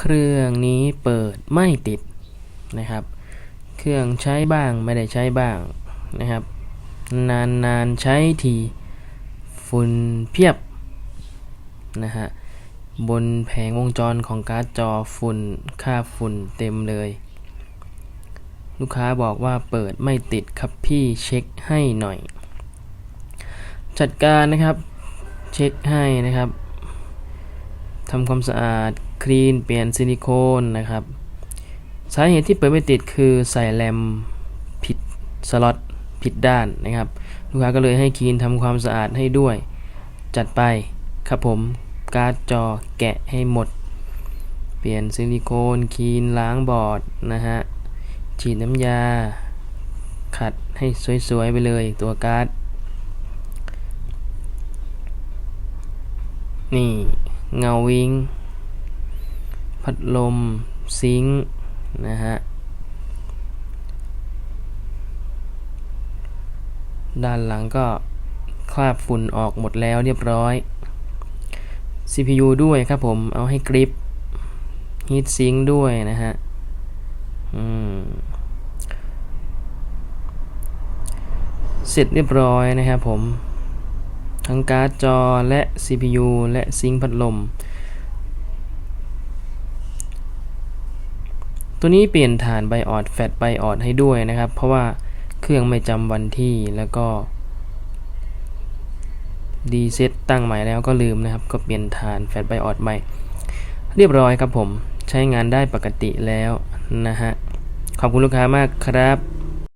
เครื่องนี้เปิดไม่ติดนะครับ เครื่องใช้บ้างไม่ได้ใช้บ้างนะครับ นานๆใช้ทีฝุ่นเพียบนะฮะบนแผงวงจรของการ์ดจอฝุ่นค่าฝุ่นเต็มเลย ลูกค้าบอกว่าเปิดไม่ติดครับพี่เช็คให้หน่อย จัดการนะครับ เช็คให้นะครับ ทำความสะอาดคลีน เปลี่ยนซิลิโคนนะครับ สาเหตุที่เปิดไม่ติดคือใส่แรมผิดสล็อตผิดด้านนะครับ ลูกค้าก็เลยให้คลีนทำความสะอาดให้ด้วย จัดไปครับผมการ์ดจอแกะให้หมด เปลี่ยนซิลิโคนคลีนล้างบอร์ดนะฮะฉีดน้ำยา ขัดให้สวยๆไปเลยตัวการ์ดนี่ เงาวิง พัดลม ซิงค์นะฮะ ด้านหลังก็คราบฝุ่นออกหมดแล้วเรียบร้อย CPU ด้วยครับผมเอาให้กริปฮีทซิงค์ด้วยนะฮะ อืมเสร็จเรียบร้อยนะครับผม ทั้งการ์ดจอและ CPU และซิงค์พัดลม ตัวนี้เปลี่ยนฐานไบออดแฟตไบออดให้ด้วยนะครับ เพราะว่าเครื่องไม่จำวันที่แล้วก็ดีเซตตั้งใหม่แล้วก็ลืมนะครับ ก็เปลี่ยนฐานแฟตไบออดใหม่ เรียบร้อยครับผม ใช้งานได้ปกติแล้วนะฮะ ขอบคุณลูกค้ามากครับ